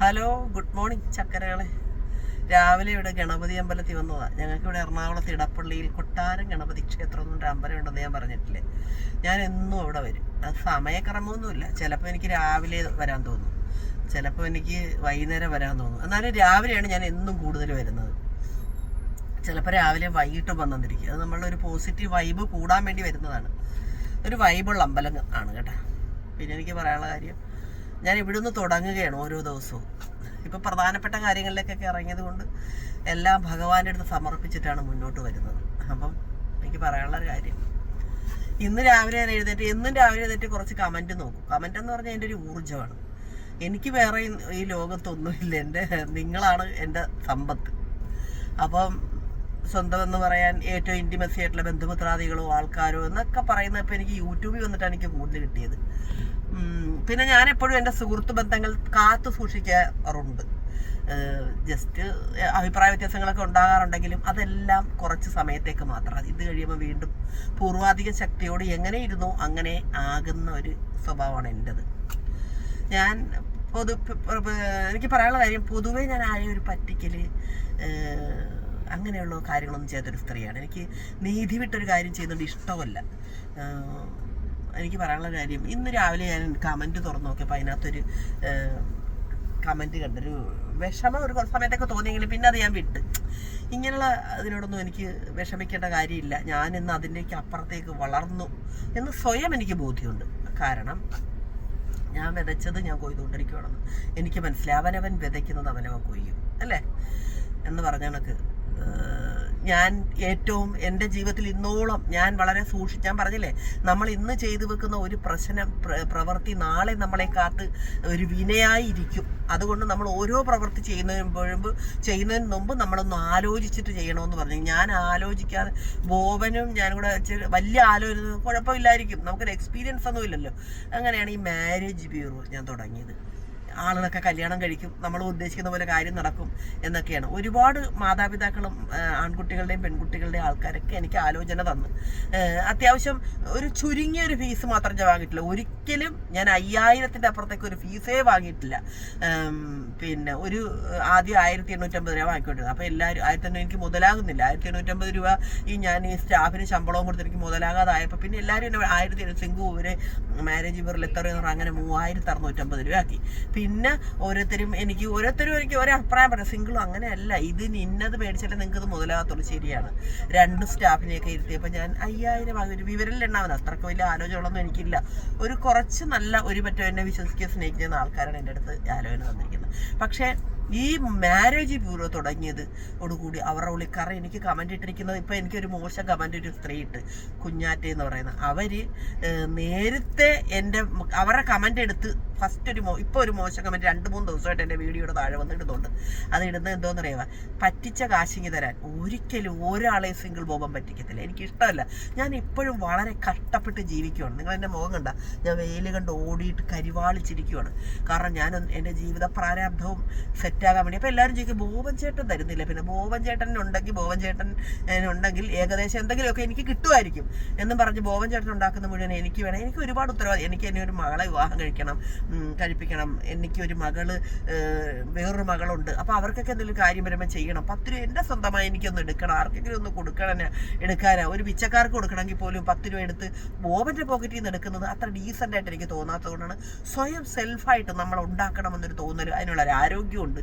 Hello good morning ചക്കരകളെ. രാവിലെ ഇവിടെ ഗണപതി അമ്പലത്തിൽ വന്നതാണ് ഞങ്ങൾക്ക് ഇവിടെ എറണാകുളത്ത് ഇടപ്പള്ളിയിൽ കൊട്ടാരം ഗണപതി ക്ഷേത്രം എന്നൊരു അമ്പലം ഉണ്ടെന്ന് ഞാൻ പറഞ്ഞിട്ടില്ലേ? ഞാൻ എന്നും അവിടെ വരും. അത് സമയക്രമമൊന്നുമില്ല. ചിലപ്പോൾ എനിക്ക് രാവിലെ വരാൻ തോന്നും. ചിലപ്പോൾ എനിക്ക് വൈകുന്നേരം വരാൻ തോന്നും. എന്നാലും രാവിലെയാണ് ഞാൻ എന്നും കൂടുതൽ വരുന്നത്. ചിലപ്പോൾ രാവിലെ വൈകിട്ട് വന്നിരിക്കും അത് നമ്മളുടെ ഒരു പോസിറ്റീവ് വൈബ് കൂടാൻ വേണ്ടി വരുന്നതാണ്. ഒരു വൈബുള്ള അമ്പലം ആണ് കേട്ടോ. പിന്നെ എനിക്ക് പറയാനുള്ള കാര്യം ഞാൻ ഇവിടുന്ന് തുടങ്ങുകയാണ് ഓരോ ദിവസവും. ഇപ്പം പ്രധാനപ്പെട്ട കാര്യങ്ങളിലേക്കൊക്കെ ഇറങ്ങിയത് കൊണ്ട് എല്ലാം ഭഗവാന്റെ അടുത്ത് സമർപ്പിച്ചിട്ടാണ് മുന്നോട്ട് വരുന്നത്. അപ്പം എനിക്ക് പറയാനുള്ള ഒരു കാര്യം. ഇന്ന് രാവിലെ ഞാൻ എഴുന്നേറ്റ് എന്നും രാവിലെ എഴുന്നേറ്റ് കുറച്ച് കമന്റ് നോക്കും. കമന്റ് എന്ന് പറഞ്ഞാൽ എന്റെ ഒരു ഊർജമാണ്. എനിക്ക് വേറെ ഈ ലോകത്തൊന്നുമില്ല. എന്റെ നിങ്ങളാണ് എന്റെ സമ്പത്ത്. അപ്പം സ്വന്തം എന്ന് പറയാൻ ഏറ്റവും ഇന്റിമസി ആയിട്ടുള്ള ബന്ധുമിത്രാദികളോ ആൾക്കാരോ എന്നൊക്കെ പറയുന്നത് ഇപ്പം എനിക്ക് യൂട്യൂബിൽ വന്നിട്ടാണ് എനിക്ക് കൂടുതൽ കിട്ടിയത്. പിന്നെ ഞാൻ എപ്പോഴും എന്റെ സുഹൃത്ത് ബന്ധങ്ങൾ കാത്തു സൂക്ഷിക്കാറുണ്ട്. ജസ്റ്റ് അഭിപ്രായ വ്യത്യാസങ്ങളൊക്കെ ഉണ്ടാകാറുണ്ടെങ്കിലും അതെല്ലാം കുറച്ച് സമയത്തേക്ക് മാത്രം. ഇത് കഴിയുമ്പോൾ വീണ്ടും പൂർവാധിക ശക്തിയോട് എങ്ങനെ ഇരുന്നോ അങ്ങനെ ആകുന്ന ഒരു സ്വഭാവമാണ് എന്റെത് ഞാൻ പൊതു എനിക്ക് പറയാനുള്ള കാര്യം പൊതുവേ ഞാൻ ആരെയും ഒരു പറ്റിക്കൽ ഏഹ്, അങ്ങനെയുള്ള കാര്യങ്ങളൊന്നും ചെയ്യാത്തൊരു സ്ത്രീയാണ്. എനിക്ക് നീതി വിട്ടൊരു കാര്യം ചെയ്യുന്നത് ഇഷ്ടമല്ല. എനിക്ക് പറയാനുള്ള കാര്യം ഇന്ന് രാവിലെ ഞാൻ കമന്റ് തുറന്നു നോക്കിയപ്പോൾ അതിനകത്തൊരു കമന്റ് കണ്ടൊരു വിഷമം ഒരു സമയത്തൊക്കെ തോന്നിയെങ്കിലും പിന്നെ അത് ഞാൻ വിട്ട്. ഇങ്ങനെയുള്ള അതിനോടൊന്നും എനിക്ക് വിഷമിക്കേണ്ട കാര്യമില്ല. ഞാൻ ഇന്ന് അതിന്റെക്ക് അപ്പുറത്തേക്ക് വളർന്നു എന്ന് സ്വയം എനിക്ക് ബോധ്യമുണ്ട്. കാരണം ഞാൻ വിതച്ചത് ഞാൻ കൊയ്തുകൊണ്ടിരിക്കുകയാണെന്ന് എനിക്ക് മനസ്സിലായി അവനവൻ വിതയ്ക്കുന്നത് അവനവൻ കൊയ്യും. അല്ലേ? എന്ന് പറഞ്ഞ കണക്ക് ഞാൻ ഏറ്റവും എന്റെ ജീവിതത്തിൽ ഇന്നോളം ഞാൻ വളരെ സൂക്ഷിച്ച് ഞാൻ പറഞ്ഞില്ലേ നമ്മൾ ഇന്ന് ചെയ്തു വെക്കുന്ന ഒരു പ്രശ്നം പ്രവൃത്തി നാളെ നമ്മളെ കാത്ത് ഒരു വിനയായി ഇരിക്കും അതുകൊണ്ട് നമ്മൾ ഓരോ പ്രവൃത്തി ചെയ്യുന്നതിന് ചെയ്യുന്നതിന് മുമ്പ് നമ്മളൊന്ന് ആലോചിച്ചിട്ട് ചെയ്യണമെന്ന് പറഞ്ഞു. ഞാൻ ആലോചിക്കാതെ ബോബനും ഞാനും കൂടെ വലിയ ആലോചന കുഴപ്പമില്ലായിരിക്കും. നമുക്കൊരു എക്സ്പീരിയൻസ് ഒന്നും ഇല്ലല്ലോ. അങ്ങനെയാണ് ഈ മാരേജ് ബ്യൂറോ ഞാൻ തുടങ്ങിയത്. ആളുകളൊക്കെ കല്യാണം കഴിക്കും നമ്മൾ ഉദ്ദേശിക്കുന്ന പോലെ കാര്യം നടക്കും എന്നൊക്കെയാണ്. ഒരുപാട് മാതാപിതാക്കളും ആൺകുട്ടികളുടെയും പെൺകുട്ടികളുടെയും ആൾക്കാരൊക്കെ എനിക്ക് ആലോചന തന്നു. അത്യാവശ്യം ഒരു ചുരുങ്ങിയ ഒരു ഫീസ് മാത്രം ഞാൻ വാങ്ങിയിട്ടില്ല. ഒരിക്കലും ഞാൻ അയ്യായിരത്തിന്റെ അപ്പുറത്തേക്ക് ഒരു ഫീസേ വാങ്ങിയിട്ടില്ല. പിന്നെ ഒരു ആദ്യം ആയിരത്തി എണ്ണൂറ്റമ്പത് രൂപ വാങ്ങിക്കൊണ്ടിരുന്നത്. അപ്പോൾ എല്ലാവരും ആയിരത്തി എണ്ണൂറ് എനിക്ക് മുതലാകുന്നില്ല. ആയിരത്തി എണ്ണൂറ്റമ്പത് രൂപ ഈ ഞാൻ ഈ സ്റ്റാഫിന് ശമ്പളവും കൊടുത്ത് എനിക്ക് മുതലാകാതായപ്പോൾ പിന്നെ എല്ലാവരും എന്നെ ആയിരത്തി സിംഗു ഒരു മാരേജ് ബിറിൽ എത്ര അങ്ങനെ മൂവായിരത്തി അറുന്നൂറ്റമ്പത് രൂപ ആക്കി പിന്നെ ഓരോരുത്തരും എനിക്ക് ഓരോരുത്തരും എനിക്ക് ഒരേ അഭിപ്രായം പറയാം. സിംഗിളും അങ്ങനെയല്ല. ഇതിന് ഇന്നത് മേടിച്ചാലേ നിങ്ങൾക്ക് ഇത് മുതലാകത്തുള്ളൂ. ശരിയാണ്. രണ്ട് സ്റ്റാഫിനെയൊക്കെ ഇരുത്തിയപ്പോൾ ഞാൻ അയ്യായിരം ഒരു വിവരം എണ്ണാമത് അത്രയ്ക്ക് വലിയ ആലോചനകളൊന്നും എനിക്കില്ല. ഒരു കുറച്ച് നല്ല ഒരു പറ്റം എന്നെ വിശ്വസിക്കുക സ്നേഹിക്കുന്ന ആൾക്കാരാണ് എന്റെ അടുത്ത് ആലോചന തന്നിരിക്കുന്നത്. പക്ഷേ ഈ മാരേജ് ബ്യൂറോ തുടങ്ങിയത്. ഓടുകൂടി അവരുടെ ഉള്ളിൽ എനിക്ക് കമന്റ് ഇട്ടിരിക്കുന്നത് ഇപ്പോൾ എനിക്കൊരു മോശം കമന്റ് ഒരു സ്ത്രീ ഇട്ട് കുഞ്ഞാറ്റ എന്ന് പറയുന്നത് അവർ നേരത്തെ എന്റെ അവരുടെ കമന്റ് എടുത്ത് ഫസ്റ്റ് ഒരു മോ ഇപ്പോൾ ഒരു മോശം കമന്റ് രണ്ട് മൂന്ന് ദിവസമായിട്ട് എന്റെ വീഡിയോയുടെ താഴെ വന്നിട്ടുണ്ട് അത് ഇടുന്നത് എന്തോന്ന് അറിയാമോ പറ്റിച്ച കാശിങ്ങി തരാൻ. ഒരിക്കലും ഒരാളെ സിംഗിൾ ബോബം പറ്റിക്കത്തില്ല. എനിക്കിഷ്ടമല്ല. ഞാൻ ഇപ്പോഴും വളരെ കഷ്ടപ്പെട്ട് ജീവിക്കുകയാണ് നിങ്ങൾ എന്റെ മുഖം കണ്ട ഞാൻ വെയിൽ കണ്ട് ഓടിയിട്ട് കരിവാളിച്ചിരിക്കുകയാണ് കാരണം ഞാൻ എന്റെ ജീവിത പ്രാരാബ്ധവും സെറ്റാകാൻ വേണ്ടി. അപ്പോൾ എല്ലാവരും ചോദിക്കും ബോബൻ ചേട്ടൻ തരുന്നില്ല? പിന്നെ ബോബൻ ചേട്ടൻ ഉണ്ടെങ്കിൽ ബോബൻ ചേട്ടൻ ഉണ്ടെങ്കിൽ ഏകദേശം എന്തെങ്കിലുമൊക്കെ എനിക്ക് കിട്ടുമായിരിക്കും. എന്നും പറഞ്ഞ് ബോബൻ ചേട്ടൻ ഉണ്ടാക്കുന്ന മുഴുവൻ എനിക്ക് വേണം. എനിക്ക് ഒരുപാട് ഉത്തരവാദി എനിക്ക് എന്നെ ഒരു മകളെ വിവാഹം കഴിക്കണം കഴിപ്പിക്കണം. എനിക്ക് ഒരു മകൾ വേറൊരു മകളുണ്ട്. അപ്പോൾ അവർക്കൊക്കെ എന്തെങ്കിലും കാര്യം വരുമ്പോൾ ചെയ്യണം. പത്ത് രൂപ എന്റെ സ്വന്തമായി എനിക്കൊന്ന് എടുക്കണം. ആർക്കെങ്കിലും ഒന്ന് കൊടുക്കണം എടുക്കാനാ. ഒരു പിച്ചക്കാർക്ക് കൊടുക്കണമെങ്കിൽ പോലും പത്ത് രൂപ എടുത്ത് ബോബന്റെ പോക്കറ്റിൽ നിന്ന് എടുക്കുന്നത് അത്ര ഡീസന്റ് ആയിട്ട് എനിക്ക് തോന്നാത്തതുകൊണ്ടാണ് സ്വയം സെൽഫായിട്ട് നമ്മൾ ഉണ്ടാക്കണമെന്നൊരു തോന്നൽ അതിനുള്ള ഒരു ആരോഗ്യമുണ്ട്.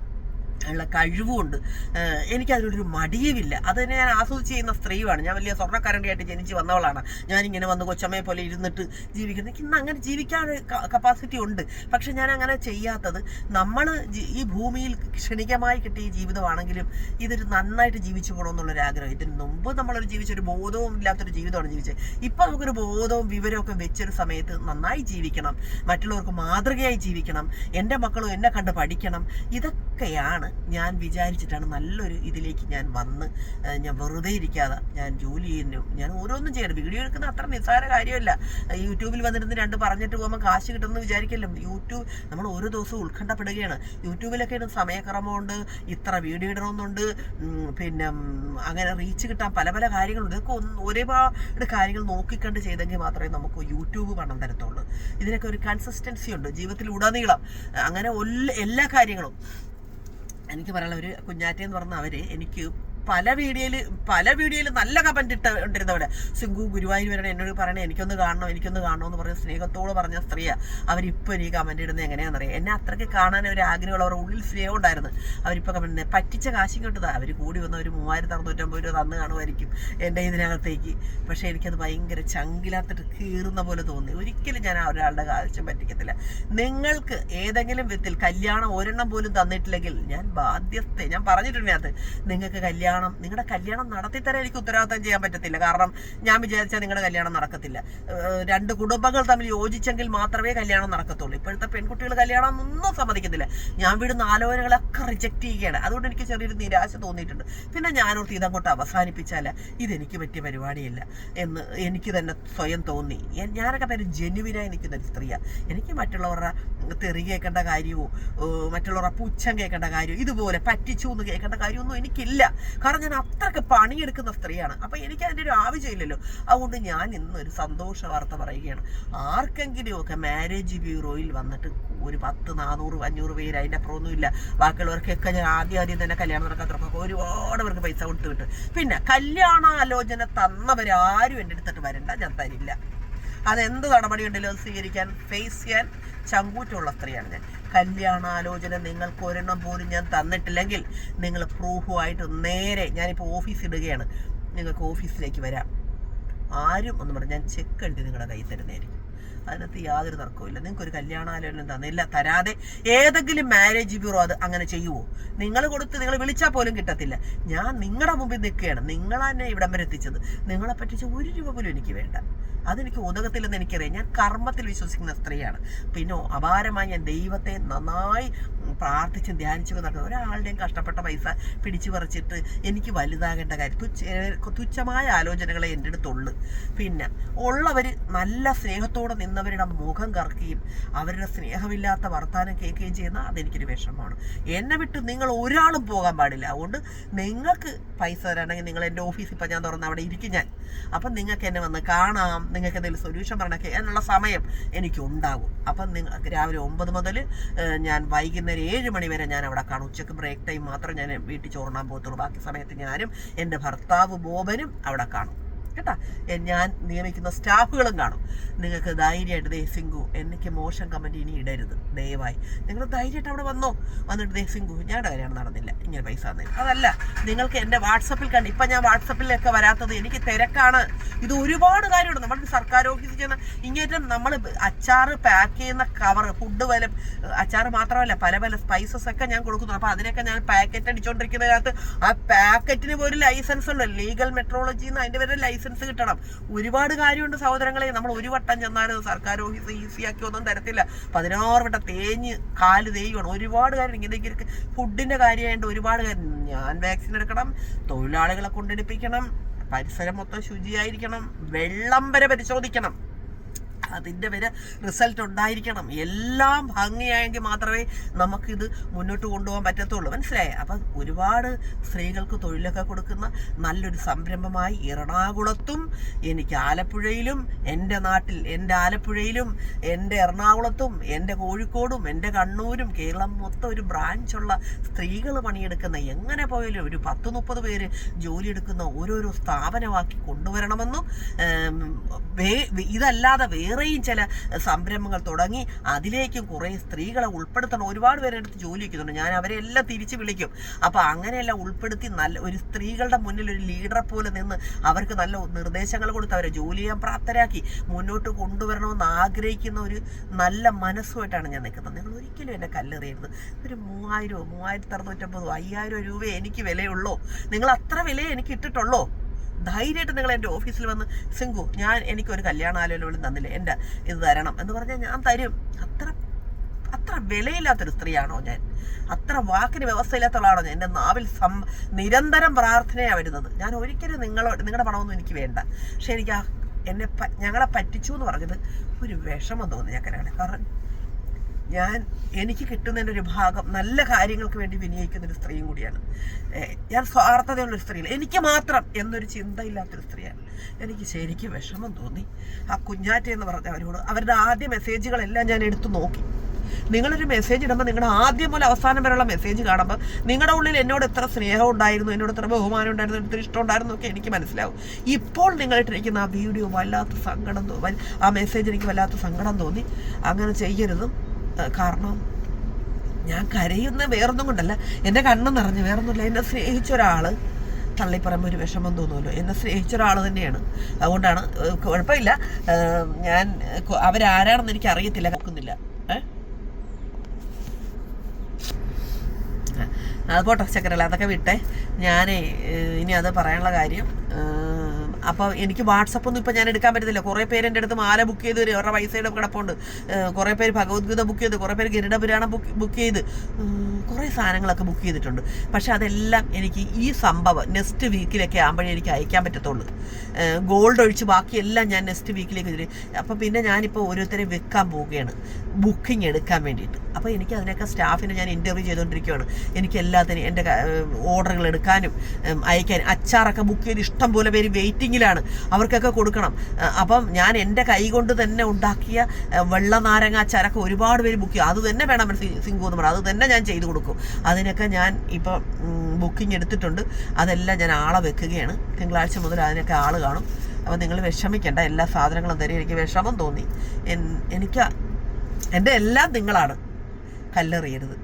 ഉള്ള കഴിവുമുണ്ട് എനിക്ക് എനിക്കതിനൊരു മടിയുമില്ല. അത് ഞാൻ ആസ്വദിച്ച് ചെയ്യുന്ന സ്ത്രീയാണ്. ഞാൻ വലിയ സ്വർണക്കരണ്ടിയായിട്ട് ജനിച്ച് വന്നവളാണ്. ഞാനിങ്ങനെ വന്ന് കൊച്ചമ്മയെ പോലെ ഇരുന്നിട്ട് ജീവിക്കുന്നത് എനിക്ക് ഇന്ന് അങ്ങനെ ജീവിക്കാൻ കപ്പാസിറ്റി ഉണ്ട്. പക്ഷെ ഞാൻ അങ്ങനെ ചെയ്യാത്തത് നമ്മൾ ഈ ഭൂമിയിൽ ക്ഷണികമായി കിട്ടിയ ജീവിതമാണെങ്കിലും ഇതൊരു നന്നായിട്ട് ജീവിച്ചു പോകണമെന്നുള്ളൊരു ആഗ്രഹം ഇതിന് മുമ്പ് നമ്മളൊരു ജീവിച്ചൊരു ബോധവും ഇല്ലാത്തൊരു ജീവിതമാണ് ജീവിച്ചത്. ഇപ്പം നമുക്കൊരു ബോധവും വിവരമൊക്കെ വെച്ചൊരു സമയത്ത് നന്നായി ജീവിക്കണം. മറ്റുള്ളവർക്ക് മാതൃകയായി ജീവിക്കണം. എന്റെ മക്കളും എന്നെ കണ്ട് പഠിക്കണം. ഇതൊക്കെയാണ് ഞാൻ വിചാരിച്ചിട്ടാണ് നല്ലൊരു ഇതിലേക്ക് ഞാൻ വന്ന് ഞാൻ വെറുതെ ഇരിക്കാതെ ഞാൻ ജോലി ചെയ്യുന്നു. ഞാൻ ഓരോന്നും ചെയ്യണം. വീഡിയോ എടുക്കുന്ന അത്ര നിസ്സാര കാര്യമല്ല. യൂട്യൂബിൽ വന്നിരുന്ന് രണ്ട് പറഞ്ഞിട്ട് പോകുമ്പോൾ കാശ് കിട്ടുമെന്ന് വിചാരിക്കല്ലോ. യൂട്യൂബ് നമ്മൾ ഓരോ ദിവസവും ഉത്കണ്ഠപ്പെടുകയാണ്. യൂട്യൂബിലൊക്കെ സമയക്രമമുണ്ട് ഇത്ര വീഡിയോ ഇടണമെന്നുണ്ട് പിന്നെ അങ്ങനെ റീച്ച് കിട്ടാൻ പല പല കാര്യങ്ങളുണ്ട്. ഇതൊക്കെ ഒരുപാട് കാര്യങ്ങൾ നോക്കിക്കണ്ട് ചെയ്തെങ്കിൽ മാത്രമേ നമുക്ക് യൂട്യൂബ് പണം തരത്തുള്ളൂ. ഇതിനൊക്കെ ഒരു കൺസിസ്റ്റൻസി ഉണ്ട്. ജീവിതത്തിൽ ഉടനീളം അങ്ങനെ എല്ലാ കാര്യങ്ങളും എനിക്ക് പറയാനുള്ള ഒരു കുഞ്ഞാറ്റ എന്ന് പറഞ്ഞ അവർ എനിക്ക് പല വീഡിയോയിൽ പല വീഡിയോയിൽ നല്ല കമന്റ് ഇട്ട് ഇട്ടിരുന്നവിടെ സിംഗു ഗുരുവായൂർ വരണേ എന്നോട് പറയണേ എനിക്കൊന്ന് കാണണം എനിക്കൊന്ന് കാണണം എന്ന് പറഞ്ഞ സ്നേഹത്തോട് പറഞ്ഞ സ്ത്രീയാ. അവരിപ്പോൾ എനിക്ക് കമന്റ് ഇടുന്നത് എങ്ങനെയാണെന്നറിയാം. എന്നെ അത്രയ്ക്ക് കാണാൻ ഒരു ആഗ്രഹമുള്ള അവരുടെ ഉള്ളിൽ സ്നേഹം ഉണ്ടായിരുന്നു. അവരിപ്പോൾ കമന്റ് പറ്റിച്ച കാശും കിട്ടുന്നത് അവർ കൂടി വന്ന ഒരു മൂവായിരത്തി അറുന്നൂറ്റമ്പത് രൂപ തന്ന് കാണുമായിരിക്കും എന്റെ ഇതിനകത്തേക്ക്. പക്ഷേ എനിക്കത് ഭയങ്കര ചങ്കിലാത്തിട്ട് കീറുന്ന പോലെ തോന്നി. ഒരിക്കലും ഞാൻ ഒരാളുടെ കാഴ്ച പറ്റിക്കത്തില്ല. നിങ്ങൾക്ക് ഏതെങ്കിലും വിധത്തിൽ കല്യാണം ഒരെണ്ണം പോലും തന്നിട്ടില്ലെങ്കിൽ ഞാൻ ബാധ്യസ്ഥ ഞാൻ പറഞ്ഞിട്ടുണ്ട് അത് നിങ്ങൾക്ക് കല്യാണം നിങ്ങളുടെ കല്യാണം നടത്തിത്തരാൻ എനിക്ക് ഉത്തരവാദിത്തം ചെയ്യാൻ പറ്റത്തില്ല. കാരണം ഞാൻ വിചാരിച്ചാൽ നിങ്ങളുടെ കല്യാണം നടക്കത്തില്ല. രണ്ട് കുടുംബങ്ങൾ തമ്മിൽ യോജിച്ചെങ്കിൽ മാത്രമേ കല്യാണം നടക്കത്തുള്ളൂ. ഇപ്പോഴത്തെ പെൺകുട്ടികൾ കല്യാണം ഒന്നും സമ്മതിക്കത്തില്ല. ഞാൻ വിടുന്ന ആലോചനകളൊക്കെ റിജക്റ്റ് ചെയ്യുകയാണ്. അതുകൊണ്ട് എനിക്ക് ചെറിയൊരു നിരാശ തോന്നിയിട്ടുണ്ട്. പിന്നെ ഞാനോർത്ത് ഇതങ്ങോട്ട് അവസാനിപ്പിച്ചാൽ ഇതെനിക്ക് പറ്റിയ പരിപാടിയല്ല എന്ന് എനിക്ക് തന്നെ സ്വയം തോന്നി. ഞാനൊക്കെ പേര് ജെനുവിനായി നിൽക്കുന്ന ഒരു സ്ത്രീയാണ് എനിക്ക് മറ്റുള്ളവരുടെ തെറി കേൾക്കേണ്ട കാര്യമോ മറ്റുള്ളവരുടെ പുച്ഛം കേൾക്കേണ്ട കാര്യമോ ഇതുപോലെ പറ്റിച്ചു എന്ന് കേൾക്കേണ്ട കാര്യമൊന്നും എനിക്കില്ല. കാരണം ഞാൻ അത്രയ്ക്ക് പണിയെടുക്കുന്ന സ്ത്രീയാണ്. അപ്പോൾ എനിക്ക് അതിന്റെ ഒരു ആവശ്യമില്ലല്ലോ. അതുകൊണ്ട് ഞാൻ ഇന്ന് ഒരു സന്തോഷ വാർത്ത പറയുകയാണ്. ആർക്കെങ്കിലും ഒക്കെ മാരേജ് ബ്യൂറോയിൽ വന്നിട്ട് ഒരു പത്ത് നാനൂറ് അഞ്ഞൂറ് പേര് അതിന്റെ അപ്പുറമൊന്നുമില്ല. ബാക്കിയുള്ളവർക്കൊക്കെ ഞാൻ ആദ്യം ആദ്യം തന്നെ കല്യാണം നടക്കാത്തവർക്കൊക്കെ ഒരുപാട് പേർക്ക് പൈസ കൊടുത്തു വിട്ടു. പിന്നെ കല്യാണാലോചന തന്നവരാരും എന്റെ അടുത്തിട്ട് വരണ്ട. ഞാൻ തരില്ല. അതെന്ത് നടപടി ഉണ്ടല്ലോ സ്വീകരിക്കാൻ ഫേസ് ചെയ്യാൻ ചങ്കൂറ്റമുള്ള സ്ത്രീയാണ് ഞാൻ. കല്യാണാലോചന നിങ്ങൾക്ക് ഒരെണ്ണം പോലും ഞാൻ തന്നിട്ടില്ലെങ്കിൽ നിങ്ങൾ പ്രൂഫുമായിട്ട് നേരെ ഞാനിപ്പോൾ ഓഫീസ് ഇടുകയാണ്. നിങ്ങൾക്ക് ഓഫീസിലേക്ക് വരാം. ആരും ഒന്നും പറഞ്ഞാൽ ഞാൻ ചെക്ക് എഴുതി നിങ്ങളുടെ കയ്യിൽ തരുന്നതായിരിക്കും. അതിനകത്ത് യാതൊരു തർക്കവുമില്ല നിങ്ങൾക്ക് ഒരു കല്യാണാലോചന തന്നില്ല തരാതെ ഏതെങ്കിലും മാരേജ് ബ്യൂറോ അത് അങ്ങനെ ചെയ്യുമോ നിങ്ങൾ കൊടുത്ത് നിങ്ങൾ വിളിച്ചാൽ പോലും കിട്ടത്തില്ല. ഞാൻ നിങ്ങളുടെ മുമ്പിൽ നിൽക്കുകയാണ്. നിങ്ങൾ നിങ്ങളെന്നെ ഇവിടം വരെ എത്തിച്ചത്. നിങ്ങളെ പറ്റിച്ച് ഒരു രൂപ പോലും എനിക്ക് വേണ്ട. അതെനിക്ക് ഉതകത്തില്ലെന്ന് എനിക്കറിയാം. ഞാൻ കർമ്മത്തിൽ വിശ്വസിക്കുന്ന സ്ത്രീയാണ്. പിന്നെ അപാരമായി ഞാൻ ദൈവത്തെ നന്നായി പ്രാർത്ഥിച്ചും ധ്യാനിച്ചും നടക്കുന്നത് ഒരാളുടെയും കഷ്ടപ്പെട്ട പൈസ പിടിച്ചു പറിച്ചിട്ട് എനിക്ക് വലുതാകേണ്ട കാര്യം. തുച്ഛ തുച്ഛമായ ആലോചനകളെ എന്റെ അടുത്തുള്ളു. പിന്നെ ഉള്ളവർ നല്ല സ്നേഹത്തോടെ നിന്നവരുടെ മുഖം കറക്കുകയും അവരുടെ സ്നേഹമില്ലാത്ത വർത്താനം കേൾക്കുകയും ചെയ്യുന്ന അതെനിക്കൊരു വിഷമമാണ്. എന്നെ വിട്ട് നിങ്ങൾ ഒരാളും പോകാൻ പാടില്ല. അതുകൊണ്ട് നിങ്ങൾക്ക് പൈസ തരാണെങ്കിൽ നിങ്ങൾ എന്റെ ഓഫീസിൽ ഇപ്പം ഞാൻ തുറന്ന് അവിടെ ഇരിക്കും ഞാൻ. അപ്പം നിങ്ങൾക്ക് എന്നെ വന്ന് കാണാം. നിങ്ങൾക്ക് എന്തെങ്കിലും സൊല്യൂഷൻ പറയണമൊക്കെ എന്നുള്ള സമയം എനിക്കുണ്ടാകും. അപ്പം നിങ്ങൾ രാവിലെ ഒമ്പത് മുതൽ ഞാൻ വൈകുന്നേരം ഏഴ് മണി വരെ ഞാൻ അവിടെ കാണും. ഉച്ചയ്ക്ക് ബ്രേക്ക് ടൈം മാത്രം ഞാൻ വീട്ടിൽ ചോറണാൻ പോകത്തുള്ളൂ. ബാക്കി സമയത്ത് ഞാനും എന്റെ ഭർത്താവ് ബോബനും അവിടെ കാണും. കേട്ടാ? ഞാൻ നിയമിക്കുന്ന സ്റ്റാഫുകളും കാണും. നിങ്ങൾക്ക് ധൈര്യമായിട്ട് ദേ സിംഗു എനിക്ക് മോശം കമന്റ് ഇനി ഇടരുത്. ദയവായി. നിങ്ങൾ ധൈര്യമായിട്ട് അവിടെ വന്നോ? വന്നിട്ട് ദേ സിംഗു ഞങ്ങളുടെ കല്യാണം നടന്നില്ല. ഇങ്ങനെ പൈസ തന്നില്ല അതല്ല നിങ്ങൾക്ക് എന്റെ വാട്സപ്പിൽ കണ്ട് ഇപ്പം ഞാൻ വാട്സപ്പിലൊക്കെ വരാത്തത് എനിക്ക് തിരക്കാണ്. ഇത് ഒരുപാട് കാര്യമുണ്ട്. നമ്മൾ സർക്കാർ ഓഫീസിൽ ചെന്ന് ഇങ്ങേറ്റം നമ്മൾ അച്ചാറ് പാക്ക് ചെയ്യുന്ന കവർ ഫുഡ് വില അച്ചാറ് മാത്രമല്ല പല പല സ്പൈസസ് ഒക്കെ ഞാൻ കൊടുക്കുന്നു അപ്പോൾ അതിനൊക്കെ ഞാൻ പാക്കറ്റ് അടിച്ചുകൊണ്ടിരിക്കുന്നതിനകത്ത് ആ പാക്കറ്റിന് പോലും ലൈസൻസ് ഉണ്ട് ലീഗൽ മെട്രോളജി എന്ന് അതിന്റെ വരെ ലൈസൻസ് കിട്ടണം. ഒരുപാട് കാര്യമുണ്ട് സഹോദരങ്ങളെ. നമ്മൾ ഒരു വട്ടം ചെന്നാലും സർക്കാർ ഓഫീസ് ഈസിയാക്കി ഒന്നും തരത്തില്ല. പതിനാറ് വട്ടം തേഞ്ഞ് കാൽ തേയുമാണ് ഒരുപാട് കാര്യം ഇങ്ങനെ ഫുഡിന്റെ കാര്യമായിട്ട് ഒരുപാട് കാര്യം. ഞാൻ വാക്സിൻ എടുക്കണം തൊഴിലാളികളെ കൊണ്ടെടുപ്പിക്കണം പരിസരം മൊത്തം ശുചിയായിരിക്കണം വെള്ളം വരെ പരിശോധിക്കണം. അതിന്റെ വരെ റിസൾട്ട് ഉണ്ടായിരിക്കണം. എല്ലാം ഭംഗിയായെങ്കിൽ മാത്രമേ നമുക്കിത് മുന്നോട്ട് കൊണ്ടുപോകാൻ പറ്റത്തുള്ളൂ. മനസ്സിലായേ? അപ്പം ഒരുപാട് സ്ത്രീകൾക്ക് തൊഴിലൊക്കെ കൊടുക്കുന്ന നല്ലൊരു സംരംഭമായി എറണാകുളത്തും എനിക്ക് ആലപ്പുഴയിലും എന്റെ നാട്ടിൽ എന്റെ ആലപ്പുഴയിലും എന്റെ എറണാകുളത്തും എന്റെ കോഴിക്കോടും എന്റെ കണ്ണൂരും കേരളം മൊത്തം ഒരു ബ്രാഞ്ചുള്ള സ്ത്രീകൾ പണിയെടുക്കുന്ന എങ്ങനെ പോയാലും ഒരു പത്ത് മുപ്പത് പേര് ജോലി എടുക്കുന്ന ഓരോരോ സ്ഥാപനമാക്കി കൊണ്ടുവരണമെന്നും ഇതല്ലാതെ വേറെ വേറെയും ചില സംരംഭങ്ങൾ തുടങ്ങി അതിലേക്കും കുറേ സ്ത്രീകളെ ഉൾപ്പെടുത്തണം. ഒരുപാട് പേരെ അടുത്ത് ജോലി വയ്ക്കുന്നുണ്ട്. ഞാൻ അവരെ എല്ലാം തിരിച്ച് വിളിക്കും. അപ്പോൾ അങ്ങനെയെല്ലാം ഉൾപ്പെടുത്തി നല്ല ഒരു സ്ത്രീകളുടെ മുന്നിൽ ഒരു ലീഡറെ പോലെ നിന്ന് അവർക്ക് നല്ല നിർദ്ദേശങ്ങൾ കൊടുത്ത് അവരെ ജോലി ചെയ്യാൻ പ്രാപ്തരാക്കി മുന്നോട്ട് കൊണ്ടുവരണമെന്ന് ആഗ്രഹിക്കുന്ന ഒരു നല്ല മനസ്സുമായിട്ടാണ് ഞാൻ നിൽക്കുന്നത്. നിങ്ങൾ ഒരിക്കലും എന്നെ കല്ലെറിയരുത്. ഒരു മൂവായിരമോ മൂവായിരത്തി അറുന്നൂറ്റമ്പതോ അയ്യായിരം രൂപ എനിക്ക് വിലയുള്ളൂ. നിങ്ങൾ അത്ര വിലയെ എനിക്ക് ഇട്ടിട്ടുള്ളൂ. ധൈര്യമായിട്ട് നിങ്ങൾ എന്റെ ഓഫീസിൽ വന്ന് സിംഗു ഞാൻ എനിക്കൊരു കല്യാണാലോചന പോലും തന്നില്ല എന്റെ ഇത് തരണം. എന്ന് പറഞ്ഞാൽ ഞാൻ തരും. അത്ര അത്ര വിലയില്ലാത്തൊരു സ്ത്രീയാണോ ഞാൻ? അത്ര വാക്കിന് വ്യവസ്ഥയില്ലാത്തവളാണോ ഞാൻ? എന്റെ നാവിൽ സം നിരന്തരം പ്രാർത്ഥനയാണ് വരുന്നത്. ഞാൻ ഒരിക്കലും നിങ്ങളോട് നിങ്ങളുടെ പണമൊന്നും എനിക്ക് വേണ്ട. പക്ഷെ എനിക്ക് എന്നെ ഞങ്ങളെ പറ്റിച്ചു എന്ന് പറഞ്ഞത് ഒരു വിഷമം തോന്നി ഞാൻ കാരണം ഞാൻ എനിക്ക് കിട്ടുന്നതിന്റെ ഒരു ഭാഗം നല്ല കാര്യങ്ങൾക്ക് വേണ്ടി വിനിയോഗിക്കുന്ന ഒരു സ്ത്രീയും കൂടിയാണ്. ഞാൻ സ്വാർത്ഥതയുള്ളൊരു സ്ത്രീയല്ല. എനിക്ക് മാത്രം എന്നൊരു ചിന്തയില്ലാത്തൊരു സ്ത്രീയാണ്. എനിക്ക് ശരിക്കും വിഷമം തോന്നി. ആ കുഞ്ഞാറ്റ എന്ന് പറഞ്ഞ അവരോട് അവരുടെ ആദ്യ മെസ്സേജുകളെല്ലാം ഞാൻ എടുത്തു നോക്കി. നിങ്ങളൊരു മെസ്സേജ് ഇടുമ്പോൾ നിങ്ങളുടെ ആദ്യം മുതൽ അവസാനം വരെയുള്ള മെസ്സേജ് കാണുമ്പോൾ നിങ്ങളുടെ ഉള്ളിൽ എന്നോട് എത്ര സ്നേഹം ഉണ്ടായിരുന്നു എന്നോട് എത്ര ബഹുമാനം ഉണ്ടായിരുന്നു എത്ര ഇഷ്ടം ഉണ്ടായിരുന്നു ഒക്കെ എനിക്ക് മനസ്സിലാവും. ഇപ്പോൾ നിങ്ങളിട്ടിരിക്കുന്ന ആ വീഡിയോ വല്ലാത്ത സങ്കടം ആ മെസ്സേജ് എനിക്ക് വല്ലാത്ത സങ്കടം തോന്നി. അങ്ങനെ ചെയ്യരുതും. കാരണം ഞാൻ കരയുന്ന വേറൊന്നും കൊണ്ടല്ല. എന്റെ കണ്ണ് നിറഞ്ഞു വേറൊന്നുമില്ല. എന്നെ സ്നേഹിച്ച ഒരാൾ തള്ളിപ്പറമ്പ് ഒരു വിഷമം തോന്നുമല്ലോ. എന്നെ സ്നേഹിച്ച ഒരാൾ തന്നെയാണ്. അതുകൊണ്ടാണ് കുഴപ്പമില്ല. ഞാൻ അവരാരാണെന്ന് എനിക്ക് അറിയത്തില്ല. കേൾക്കുന്നില്ല. അത് പോട്ടെ ചക്കരല്ല അതൊക്കെ വിട്ടെ. ഞാനേ ഇനി അത് പറയാനുള്ള കാര്യം അപ്പോൾ എനിക്ക് വാട്സപ്പ് ഒന്നും ഇപ്പൊ ഞാൻ എടുക്കാൻ പറ്റത്തില്ല. കുറേ പേര് എന്റെ അടുത്ത് മാല ബുക്ക് ചെയ്ത് വരും. അവരുടെ പൈസയുടെ കിടപ്പുണ്ട്. കുറെ പേര് ഭഗവത്ഗീത ബുക്ക് ചെയ്ത് കുറേ പേര് ഗരുഡ പുരാണം ബുക്ക് ചെയ്ത് കുറെ സാധനങ്ങളൊക്കെ ബുക്ക് ചെയ്തിട്ടുണ്ട്. പക്ഷെ അതെല്ലാം എനിക്ക് ഈ സംഭവം നെക്സ്റ്റ് വീക്കിലൊക്കെ ആകുമ്പോഴേ എനിക്ക് അയക്കാൻ പറ്റത്തുള്ളൂ. ഗോൾഡ് ഒഴിച്ച് ബാക്കിയെല്ലാം ഞാൻ നെക്സ്റ്റ് വീക്കിലേക്ക് തരും അപ്പോൾ പിന്നെ ഞാനിപ്പോൾ ഓരോരുത്തരെ വെക്കാൻ പോവുകയാണ്. ബുക്കിംഗ് എടുക്കാൻ വേണ്ടിയിട്ട്. അപ്പോൾ എനിക്ക് അതിനൊക്കെ സ്റ്റാഫിനെ ഞാൻ ഇന്റർവ്യൂ ചെയ്തുകൊണ്ടിരിക്കുകയാണ് എനിക്ക് എല്ലാത്തിനും എന്റെ ഓർഡറുകൾ എടുക്കാനും അയക്കാനും അച്ചാറൊക്കെ ബുക്ക് ചെയ്ത് ഇഷ്ടം പോലെ പേര് വെയിറ്റിങ്ങിലാണ് അവർക്കൊക്കെ കൊടുക്കണം. അപ്പം ഞാൻ എന്റെ കൈ കൊണ്ട് തന്നെ ഉണ്ടാക്കിയ വെള്ള നാരങ്ങ ചരക്ക് ഒരുപാട് പേര് ബുക്ക് ചെയ്യും. അത് തന്നെ വേണം സിംഗു എന്ന് പറയാം അത് തന്നെ ഞാൻ ചെയ്തു കൊടുക്കും. അതിനൊക്കെ ഞാൻ ഇപ്പം ബുക്കിംഗ് എടുത്തിട്ടുണ്ട്. അതെല്ലാം ഞാൻ ആളെ വെക്കുകയാണ്. തിങ്കളാഴ്ച മുതൽ അതിനൊക്കെ ആൾ കാണും. അപ്പോൾ നിങ്ങൾ വിഷമിക്കേണ്ട. എല്ലാ സാധനങ്ങളും തരും. എനിക്ക് വിഷമം തോന്നി. എനിക്ക് എന്റെ എല്ലാം നിങ്ങളാണ്. കല്ലെറിയരുത്.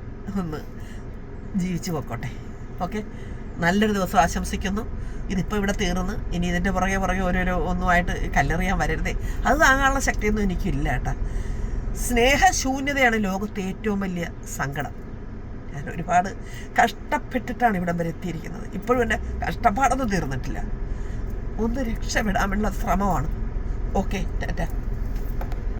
ഒന്ന് ജീവിച്ചു പോക്കോട്ടെ. ഓക്കെ? നല്ലൊരു ദിവസം ആശംസിക്കുന്നു. ഇതിപ്പോൾ ഇവിടെ തീർന്ന്. ഇനി ഇതിന്റെ പുറകെ പുറകെ ഓരോരോ ഒന്നുമായിട്ട് കല്ലെറിയാൻ വരരുതേ. അത് താങ്ങാനുള്ള ശക്തിയൊന്നും എനിക്കില്ല കേട്ടോ. സ്നേഹശൂന്യതയാണ് ലോകത്തെ ഏറ്റവും വലിയ സങ്കടം. ഞാൻ ഒരുപാട് കഷ്ടപ്പെട്ടിട്ടാണ് ഇവിടം വരെ എത്തിയിരിക്കുന്നത്. ഇപ്പോഴും എന്റെ കഷ്ടപ്പാടൊന്നും തീർന്നിട്ടില്ല. ഒന്ന് രക്ഷപ്പെടാനുള്ള ശ്രമമാണ്. Okay tata.